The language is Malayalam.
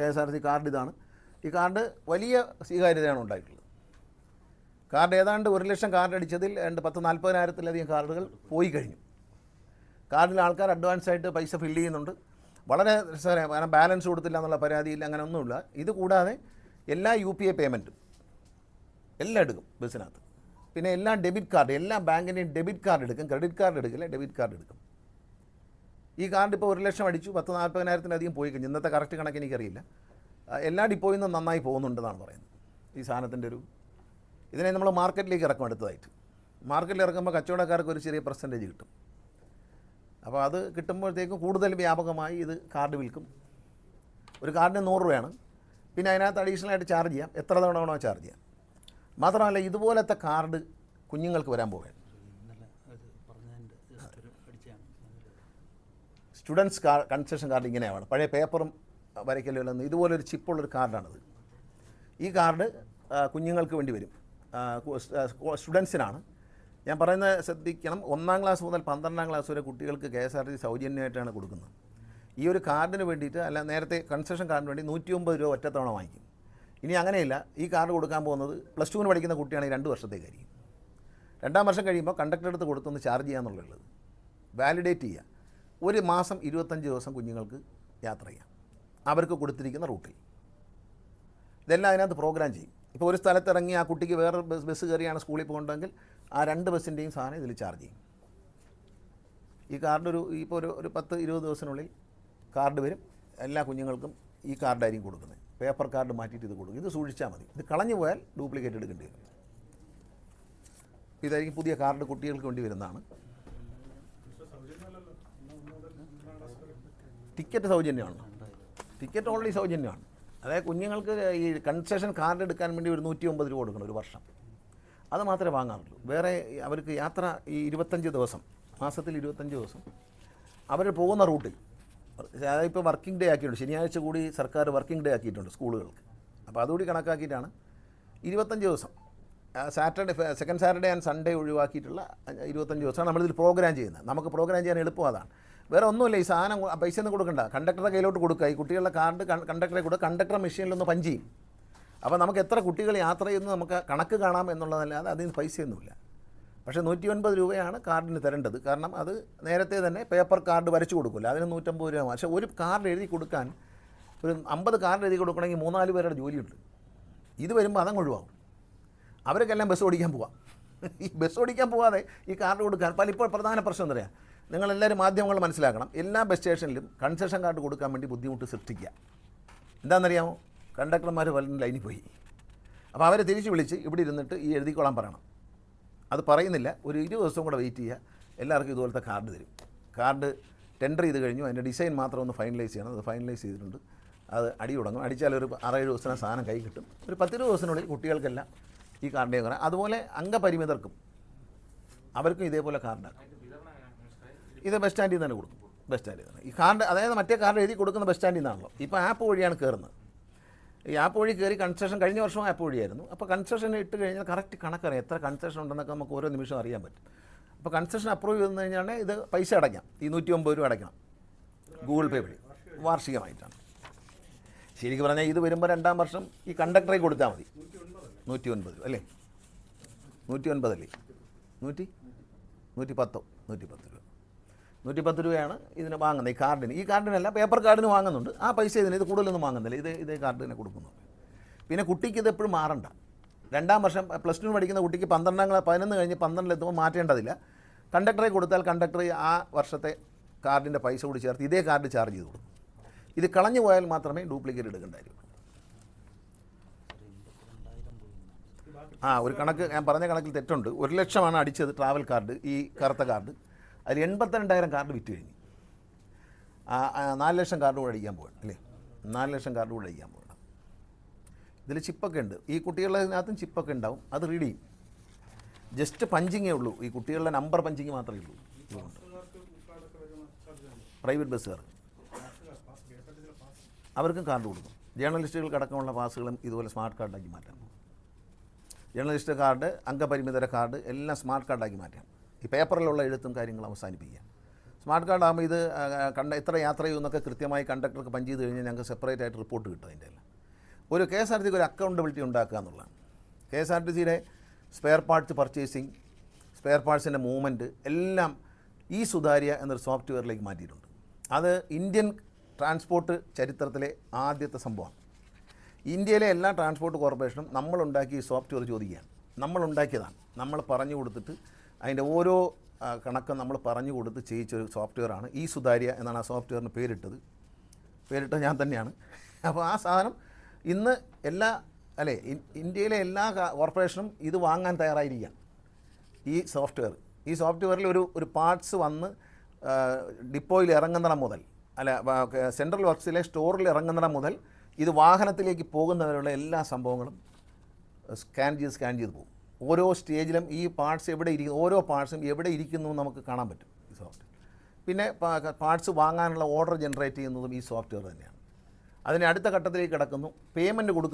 K S R C card ഇതാണ്. ഈ കാർഡ് വലിയ സ്വീകാര്യതയാണ് ഉണ്ടായിട്ടുള്ളത്. കാർഡ് ഏതാണ്ട് ഒരു ലക്ഷം കാർഡ് അടിച്ചതിൽ രണ്ട് പത്ത് നാൽപ്പതിനായിരത്തിലധികം കാർഡുകൾ പോയി കഴിഞ്ഞു. കാർഡിൽ ആൾക്കാർ അഡ്വാൻസ് ആയിട്ട് പൈസ ഫില്ല് ചെയ്യുന്നുണ്ട്. വളരെ സാറേ കാരണം ബാലൻസ് കൊടുത്തില്ല എന്നുള്ള പരാതിയില്ല അങ്ങനെ ഒന്നുമില്ല. ഇത് കൂടാതെ എല്ലാ യു പി ഐ പേയ്മെന്റും എല്ലാം എടുക്കും ബസ്സിനകത്ത് പിന്നെ എല്ലാ ഡെബിറ്റ് കാർഡ് എല്ലാ ബാങ്കിന്റെയും ഡെബിറ്റ് കാർഡ് എടുക്കും ക്രെഡിറ്റ് കാർഡ് എടുക്കില്ല ഡെബിറ്റ് കാർഡ് എടുക്കും. ഈ കാർഡ് ഇപ്പോൾ ഒരു ലക്ഷം അടിച്ചു പത്ത് നാൽപ്പതിനായിരത്തിലധികം പോയി കഴിഞ്ഞു. ഇന്നത്തെ കറക്റ്റ് കണക്ക് എനിക്കറിയില്ല. എല്ലാ ഡിപ്പോയിൽ നിന്നും നന്നായി പോകുന്നുണ്ടെന്നാണ് പറയുന്നത്. ഈ സാധനത്തിന്റെ ഒരു ഇതിനെ നമ്മൾ മാർക്കറ്റിലേക്ക് ഇറക്കും അടുത്തതായിട്ട്. മാർക്കറ്റിൽ ഇറക്കുമ്പോൾ കച്ചവടക്കാർക്ക് ഒരു ചെറിയ പെർസെന്റേജ് കിട്ടും. അപ്പോൾ അത് കിട്ടുമ്പോഴത്തേക്കും കൂടുതൽ വ്യാപകമായി ഇത് കാർഡ് വിൽക്കും. ഒരു കാർഡിന് നൂറ് രൂപയാണ്. പിന്നെ അതിനകത്ത് അഡീഷണൽ ആയിട്ട് ചാർജ് ചെയ്യാം. എത്ര തവണ വേണോ ചാർജ് ചെയ്യാം. മാത്രമല്ല ഇതുപോലത്തെ കാർഡ് കുഞ്ഞുങ്ങൾക്ക് വരാൻ പോവുകയാണ് ഇന്നലെ അത് പറഞ്ഞതിന്റെ ജസ്റ്റ് ഒരു അടിച്ചാണ് സ്റ്റുഡൻസ് കാർ കൺസെഷൻ കാർഡ് ഇങ്ങനെയാണ്. പഴയ പേപ്പറും വരയ്ക്കലും ഇതുപോലൊരു ചിപ്പുള്ളൊരു കാർഡാണിത്. ഈ കാർഡ് കുഞ്ഞുങ്ങൾക്ക് വേണ്ടി വരും. സ്റ്റുഡൻസിനാണ്. ഞാൻ പറയുന്നത് ശ്രദ്ധിക്കണം ഒന്നാം ക്ലാസ് മുതൽ പന്ത്രണ്ടാം ക്ലാസ് വരെ കുട്ടികൾക്ക് കെ എസ് ആർ ടി സൗജന്യമായിട്ടാണ് കൊടുക്കുന്നത്. ഈ ഒരു കാർഡിന് വേണ്ടിയിട്ട് അല്ല നേരത്തെ കൺസെഷൻ കാർഡിന് വേണ്ടി നൂറ്റി ഒമ്പത് രൂപ ഒറ്റത്തവണ വാങ്ങിക്കും. ഇനി അങ്ങനെയില്ല ഈ കാർഡ് കൊടുക്കാൻ പോകുന്നത് പ്ലസ് ടുവിന് പഠിക്കുന്ന കുട്ടിയാണെങ്കിൽ രണ്ട് വർഷത്തേക്കായിരിക്കും. രണ്ടാം വർഷം കഴിയുമ്പോൾ കണ്ടക്ടർ എടുത്ത് കൊടുത്തൊന്ന് ചാർജ് ചെയ്യാന്നുള്ളത് വാലിഡേറ്റ് ചെയ്യുക. ഒരു മാസം ഇരുപത്തഞ്ച് ദിവസം കുഞ്ഞുങ്ങൾക്ക് യാത്ര ചെയ്യാം. അവർക്ക് കൊടുത്തിരിക്കുന്ന റൂട്ടിൽ. ഇതെല്ലാം അതിനകത്ത് പ്രോഗ്രാം ചെയ്യും. ഇപ്പോൾ ഒരു സ്ഥലത്ത് ഇറങ്ങി ആ കുട്ടിക്ക് വേറെ ബസ് ബസ് കയറിയാണ് സ്കൂളിൽ പോകേണ്ടതെങ്കിൽ ആ രണ്ട് ബസ്സിന്റെയും സാധനം ഇതിൽ ചാർജ് ചെയ്യും. ഈ കാർഡ് ഒരു ഇപ്പോൾ ഒരു ഒരു പത്ത് ഇരുപത് ദിവസത്തിനുള്ളിൽ കാർഡ് വരും. എല്ലാ കുഞ്ഞുങ്ങൾക്കും ഈ കാർഡായിരിക്കും കൊടുക്കുന്നത്. പേപ്പർ കാർഡ് മാറ്റിയിട്ട് ഇത് കൊടുക്കും. ഇത് സൂക്ഷിച്ചാൽ മതി. ഇത് കളഞ്ഞു പോയാൽ ഡ്യൂപ്ലിക്കേറ്റ് എടുക്കേണ്ടി വരും. ഇതായിരിക്കും പുതിയ കാർഡ് കുട്ടികൾക്ക് വേണ്ടി വരുന്നതാണ്. ടിക്കറ്റ് സൗജന്യമാണ്. ടിക്കറ്റ് ഓൾറെഡി സൗജന്യമാണ്. അതായത് കുഞ്ഞുങ്ങൾക്ക് ഈ കൺസെഷൻ കാർഡ് എടുക്കാൻ വേണ്ടി ഒരു നൂറ്റി ഒമ്പത് രൂപ കൊടുക്കണം ഒരു വർഷം. അത് മാത്രമേ വാങ്ങാറുള്ളൂ. വേറെ അവർക്ക് യാത്ര ഈ ഇരുപത്തഞ്ച് ദിവസം മാസത്തിൽ ഇരുപത്തഞ്ച് ദിവസം അവർ പോകുന്ന റൂട്ടിൽ. അതായത് ഇപ്പോൾ വർക്കിംഗ് ഡേ ആക്കിയിട്ടുണ്ട്. ശനിയാഴ്ച കൂടി സർക്കാർ വർക്കിംഗ് ഡേ ആക്കിയിട്ടുണ്ട് സ്കൂളുകൾക്ക്. അപ്പോൾ അതുകൂടി കണക്കാക്കിയിട്ടാണ് ഇരുപത്തഞ്ച് ദിവസം Saturday second Saturday and Sunday ഒഴിവാക്കിയിട്ടുള്ള ഇരുപത്തഞ്ച് ദിവസമാണ് നമ്മളിതിൽ പ്രോഗ്രാം ചെയ്യുന്നത്. നമുക്ക് പ്രോഗ്രാം ചെയ്യാൻ എളുപ്പം അതാണ്. വേറെ ഒന്നുമില്ല ഈ സാധനം പൈസ ഒന്നും കൊടുക്കണ്ട. കണ്ടക്ടറുടെ കയ്യിലോട്ട് കൊടുക്കുക. ഈ കുട്ടികളുടെ കാർഡ് കണ്ടക്ടറെ കൊടുക്കുക. കണ്ടക്ടർ മെഷീനിലൊന്ന് പഞ്ച് ചെയ്യും. അപ്പോൾ നമുക്ക് എത്ര കുട്ടികൾ യാത്ര ചെയ്യുന്നു നമുക്ക് കണക്ക് കാണാം എന്നുള്ളതല്ലാതെ അതിന് പൈസയൊന്നുമില്ല. പക്ഷേ നൂറ്റി ഒൻപത് രൂപയാണ് കാർഡിന് തരേണ്ടത്. കാരണം അത് നേരത്തെ തന്നെ പേപ്പർ കാർഡ് വരച്ചു കൊടുക്കില്ല. അതിന് നൂറ്റമ്പത് രൂപ. പക്ഷേ ഒരു കാർഡ് എഴുതി കൊടുക്കാൻ ഒരു അമ്പത് കാർഡ് എഴുതി കൊടുക്കണമെങ്കിൽ മൂന്നാൽ പേരുടെ ജോലിയുണ്ട്. ഇത് വരുമ്പോൾ അതങ്ങ് ഒഴിവാകും. എല്ലാം ബസ് ഓടിക്കാൻ പോവാം. ഈ ബസ് ഓടിക്കാൻ പോവാതെ ഈ കാർഡ് കൊടുക്കാൻ പല ഇപ്പോൾ പ്രധാന പ്രശ്നം എന്താ പറയുക നിങ്ങളെല്ലാവരും മാധ്യമങ്ങൾ മനസ്സിലാക്കണം. എല്ലാ ബസ് സ്റ്റേഷനിലും കൺസെഷൻ കാർഡ് കൊടുക്കാൻ വേണ്ടി ബുദ്ധിമുട്ട് സൃഷ്ടിക്കുക. എന്താണെന്നറിയാമോ? കണ്ടക്ടർമാർ പലരും ലൈനിൽ പോയി. അപ്പോൾ അവരെ തിരിച്ച് വിളിച്ച് ഇവിടെ ഇരുന്നിട്ട് ഈ എഴുതിക്കോളാൻ പറയണം. അത് പറയുന്നില്ല. ഒരു ഇരുപത് ദിവസം കൂടെ വെയിറ്റ് ചെയ്യുക. എല്ലാവർക്കും ഇതുപോലത്തെ കാർഡ് തരും. കാർഡ് ടെൻഡർ ചെയ്ത് കഴിഞ്ഞു. അതിന്റെ ഡിസൈൻ മാത്രം ഒന്ന് ഫൈനലൈസ് ചെയ്യണം. അത് ഫൈനലൈസ് ചെയ്തിട്ടുണ്ട്. അത് അടി തുടങ്ങും. അടിച്ചാൽ ഒരു ആറേഴ് ദിവസത്തിന് സാധനം കൈ കിട്ടും. ഒരു പത്തിരുപത് ദിവസത്തിനുള്ളിൽ കുട്ടികൾക്കെല്ലാം ഈ കാർഡിനെ അതുപോലെ അംഗപരിമിതർക്കും അവർക്കും ഇതേപോലെ കാർഡാക്കും ഇത് ബസ് സ്റ്റാൻഡിൽ നിന്ന് തന്നെ കൊടുക്കും. ബസ് സ്റ്റാൻഡിൽ നിന്ന്. ഈ കാർഡ് അതായത് മറ്റേ കാർഡ് എഴുതി കൊടുക്കുന്ന ബസ് സ്റ്റാൻഡിൽ നിന്നാണല്ലോ. ഇപ്പോൾ ആപ്പ് വഴിയാണ് കയറുന്നത്. ഈ ആപ്പ് വഴി കയറി കൺസെഷൻ കഴിഞ്ഞ വർഷവും ആപ്പ് വഴിയായിരുന്നു. അപ്പോൾ കൺസെഷൻ ഇട്ട് കഴിഞ്ഞാൽ കറക്റ്റ് കണക്കറിയാം എത്ര കൺസെഷൻ ഉണ്ടെന്നൊക്കെ നമുക്ക് ഓരോ നിമിഷം അറിയാൻ പറ്റും. അപ്പോൾ കൺസെഷൻ അപ്രൂവ് ചെയ്തെന്ന് കഴിഞ്ഞാൽ ഇത് പൈസ അടയ്ക്കാം. ഈ നൂറ്റി ഒമ്പത് രൂപ അടയ്ക്കണം. ഗൂഗിൾ പേ വഴി. വാർഷികമായിട്ടാണ്. ശരിക്കും പറഞ്ഞാൽ ഇത് വരുമ്പോൾ രണ്ടാം വർഷം ഈ കണ്ടക്ടറെ കൊടുത്താൽ മതി. നൂറ്റി ഒൻപത് അല്ലേ? നൂറ്റി ഒൻപതല്ലേ നൂറ്റി? നൂറ്റി പത്തോ നൂറ്റി പത്ത് നൂറ്റി പത്ത് രൂപയാണ് ഇതിന് വാങ്ങുന്നത് ഈ കാർഡിന്. ഈ കാർഡിനല്ല പേപ്പർ കാർഡിന് വാങ്ങുന്നുണ്ട്. ആ പൈസ ഇതിന് ഇത് കൂടുതലൊന്നും വാങ്ങുന്നില്ല. ഇത് ഇതേ കാർഡിനെ കൊടുക്കുന്നു പിന്നെ കുട്ടിക്ക് ഇത് എപ്പോഴും മാറണ്ട. രണ്ടാം വർഷം പ്ലസ് ടു പഠിക്കുന്ന കുട്ടിക്ക് പന്ത്രണ്ടാം ക്ലാസ് പതിനൊന്ന് കഴിഞ്ഞ് പന്ത്രണ്ടിലെത്തുമ്പോൾ മാറ്റേണ്ടതില്ല. കണ്ടക്ടറെ കൊടുത്താൽ കണ്ടക്ടർ ആ വർഷത്തെ കാർഡിന്റെ പൈസ കൂടി ചേർത്ത് ഇതേ കാർഡ് ചാർജ് ചെയ്ത് കൊടുക്കും. ഇത് കളഞ്ഞു പോയാൽ മാത്രമേ ഡ്യൂപ്ലിക്കേറ്റ് എടുക്കേണ്ടായിരുന്നു ആ ഒരു കണക്ക് ഞാൻ പറഞ്ഞ കണക്കിൽ തെറ്റുണ്ട്. ഒരു ലക്ഷമാണ് അടിച്ചത് ട്രാവൽ കാർഡ് ഈ കറുത്ത കാർഡ്. അതിൽ എൺപത്തിരണ്ടായിരം കാർഡ് വിറ്റ് കഴിഞ്ഞു. നാല് ലക്ഷം കാർഡ് കൂടെ അടിക്കാൻ പോകണം അല്ലേ? നാല് ലക്ഷം കാർഡ് കൂടെ അടിക്കാൻ പോകണം ഇതിൽ ചിപ്പൊക്കെ ഉണ്ട്. ഈ കുട്ടികളുടെ ചിപ്പൊക്കെ ഉണ്ടാവും. അത് റീഡ് ചെയ്യും. ജസ്റ്റ് പഞ്ചിങ്ങേ ഉള്ളൂ. ഈ കുട്ടികളുടെ നമ്പർ പഞ്ചിങ് മാത്രമേ ഉള്ളൂ. പ്രൈവറ്റ് ബസ്സുകാർ അവർക്കും കാർഡ് കൊടുക്കും. ജേർണലിസ്റ്റുകൾക്ക് അടക്കമുള്ള പാസുകളും ഇതുപോലെ സ്മാർട്ട് കാർഡാക്കി മാറ്റാം. ജേർണലിസ്റ്റ് കാർഡ് അംഗപരിമിതര കാർഡ് എല്ലാം സ്മാർട്ട് കാർഡാക്കി മാറ്റാം. ഈ പേപ്പറിലുള്ള എഴുത്തും കാര്യങ്ങളും അവസാനിപ്പിക്കുക. സ്മാർട്ട് കാർഡ് ആകുമ്പോൾ ഇത് കണ്ട എത്ര യാത്ര ചെയ്യുമെന്നൊക്കെ കൃത്യമായി കണ്ടക്ടർക്ക് പഞ്ച് ചെയ്ത് കഴിഞ്ഞാൽ ഞങ്ങൾക്ക് സെപ്പറേറ്റ് ആയിട്ട് റിപ്പോർട്ട് കിട്ടും അതിന്റെ ഒരു കെ എസ് ആർ ടിക്ക് ഒരു അക്കൗണ്ടബിലിറ്റി ഉണ്ടാക്കുക എന്നുള്ളതാണ്. കെ എസ് ആർ ടി സിയുടെ സ്പെയർ പാർട്സ് പർച്ചേസിങ് സ്പെയർ പാർട്സിന്റെ മൂവ്മെന്റ് എല്ലാം ഈ സുതാര്യ എന്നൊരു സോഫ്റ്റ്വെയറിലേക്ക് മാറ്റിയിട്ടുണ്ട്. അത് ഇന്ത്യൻ ട്രാൻസ്പോർട്ട് ചരിത്രത്തിലെ ആദ്യത്തെ സംഭവമാണ്. ഇന്ത്യയിലെ എല്ലാ ട്രാൻസ്പോർട്ട് കോർപ്പറേഷനും നമ്മളുണ്ടാക്കിയ സോഫ്റ്റ്വെയർ ചോദിക്കുകയാണ്. നമ്മളുണ്ടാക്കിയതാണ്. നമ്മൾ പറഞ്ഞു കൊടുത്തിട്ട് അതിന്റെ ഓരോ കണക്കും നമ്മൾ പറഞ്ഞു കൊടുത്ത് ചെയ്യിച്ചൊരു സോഫ്റ്റ്വെയറാണ് ഈ സുതാര്യ എന്നാണ് ആ സോഫ്റ്റ്വെയറിന് പേരിട്ടത്. പേരിട്ടത് ഞാൻ തന്നെയാണ്. അപ്പോൾ ആ സാധനം ഇന്ന് എല്ലാ അല്ലേ ഇന്ത്യയിലെ എല്ലാ കോർപ്പറേഷനും ഇത് വാങ്ങാൻ തയ്യാറായിരിക്കുകയാണ്. ഈ സോഫ്റ്റ്വെയർ. ഈ സോഫ്റ്റ്വെയറിൽ ഒരു ഒരു പാർട്സ് വന്ന് ഡിപ്പോയിൽ ഇറങ്ങുന്നിടം മുതൽ അല്ല സെൻട്രൽ വർക്ക്സിലെ സ്റ്റോറിൽ ഇറങ്ങുന്നിടം മുതൽ ഇത് വാഹനത്തിലേക്ക് പോകുന്നവരുള്ള എല്ലാ സംഭവങ്ങളും സ്കാൻ ചെയ്ത് സ്കാൻ ചെയ്ത് പോകും. ഓരോ സ്റ്റേജിലും ഈ പാർട്സ് എവിടെ ഇരിക്കുന്നു ഓരോ പാർട്സും എവിടെ ഇരിക്കുന്നു നമുക്ക് കാണാൻ പറ്റും ഈ സോഫ്റ്റ്വെയർ പിന്നെ പാർട്സ് വാങ്ങാനുള്ള ഓർഡർ ജനറേറ്റ് ചെയ്യുന്നതും ഈ സോഫ്റ്റ്വെയർ തന്നെയാണ്. അതിന് അടുത്ത ഘട്ടത്തിലേക്ക് കിടക്കുന്നു. പേയ്മെന്റ് കൊടുക്കുന്നു.